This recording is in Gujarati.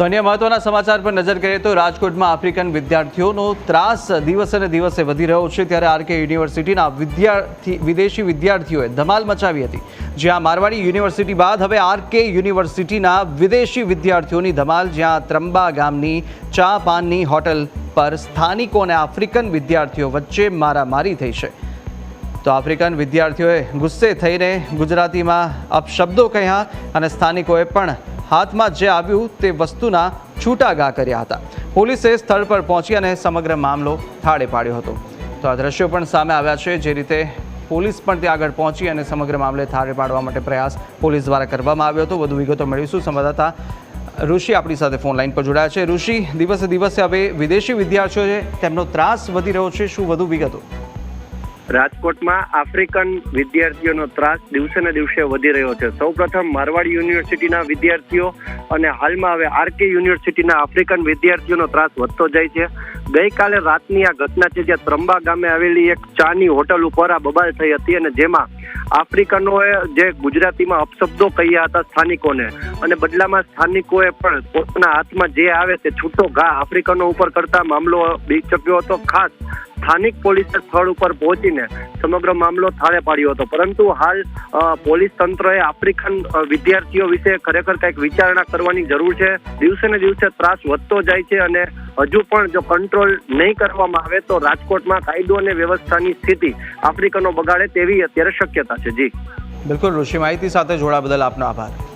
તો અન્ય મહત્વના સમાચાર પર નજર કરીએ તો રાજકોટમાં આફ્રિકન વિદ્યાર્થીઓનો ત્રાસ દિવસે ને દિવસે વધી રહ્યો છે ત્યારે આરકે યુનિવર્સિટીના વિદ્યાર્થી, વિદેશી વિદ્યાર્થીઓએ ધમાલ મચાવી હતી. જ્યાં મારવાડી યુનિવર્સિટી બાદ હવે આરકે યુનિવર્સિટીના વિદેશી વિદ્યાર્થીઓની ધમાલ, જ્યાં ત્રંબા ગામની ચા પાનની હોટલ પર સ્થાનિકો અને આફ્રિકન વિદ્યાર્થીઓ વચ્ચે મારામારી થઈ છે. તો આફ્રિકન વિદ્યાર્થીઓએ ગુસ્સે થઈને ગુજરાતીમાં અપશબ્દો કહ્યા અને સ્થાનિકોએ પણ હાથમાં જે આવ્યું તે વસ્તુના છૂટા ઘા કર્યા હતા. પોલીસે સ્થળ પર પહોંચી અને સમગ્ર મામલો થાળે પાડ્યો હતો. તો આ દ્રશ્યો પણ સામે આવ્યા છે. જે રીતે પોલીસ પણ ત્યાં આગળ પહોંચી અને સમગ્ર મામલે થાળે પાડવા માટે પ્રયાસ પોલીસ દ્વારા કરવામાં આવ્યો હતો. વધુ વિગતો મેળવીશું સંવાદદાતા ઋષિ આપણી સાથે ફોન લાઈન પર જોડાયા છે. ઋષિ, દિવસે દિવસે હવે વિદેશી વિદ્યાર્થીઓ છે તેમનો ત્રાસ વધી રહ્યો છે. શું વધુ વિગતો? રાજકોટમાં આફ્રિકન વિદ્યાર્થીઓનો ત્રાસ દિવસે ને દિવસે વધી રહ્યો છે. સૌપ્રથમ મારવાડી યુનિવર્સિટીના વિદ્યાર્થીઓ અને હાલમાં હવે આરકે યુનિવર્સિટીના આફ્રિકન વિદ્યાર્થીઓનો ત્રાસ વધતો જાય છે. ગઈકાલે રાતની આ ઘટના છે જ્યાં ત્રંબા ગામે આવેલી એક ચાની હોટલ ઉપર આ બબાલ થઈ હતી અને જેમાં આફ્રિકનોએ જે ગુજરાતીમાં અપશબ્દો કહ્યા હતા સ્થાનિકોને અને બદલામાં સ્થાનિકોએ પણ પોતાના હાથમાં જે આવે તે છૂટો ઘા આફ્રિકનો ઉપર કરતા મામલો બીચક્યો હતો. ખાસ સ્થાનિક પોલીસે સ્થળ ઉપર પહોંચીને સમગ્ર મામલો થાળે પાડ્યો હતો. પરંતુ હાલ પોલીસ તંત્રએ આફ્રિકન વિદ્યાર્થીઓ વિશે ખરેખર કંઈક વિચારણા કરવાની જરૂર છે. દિવસે ને દિવસે ત્રાસ વધતો જાય છે અને હજુ પણ જો કંટ્રોલ નહીં કરવામાં આવે તો રાજકોટમાં કાયદો અને વ્યવસ્થાની સ્થિતિ આફ્રિકનો બગાડે તેવી અત્યારે શક્યતા છે. જી. બિલકુલ, ઋષિ, માહિતી સાથે જોડા બદલ આપનો આભાર.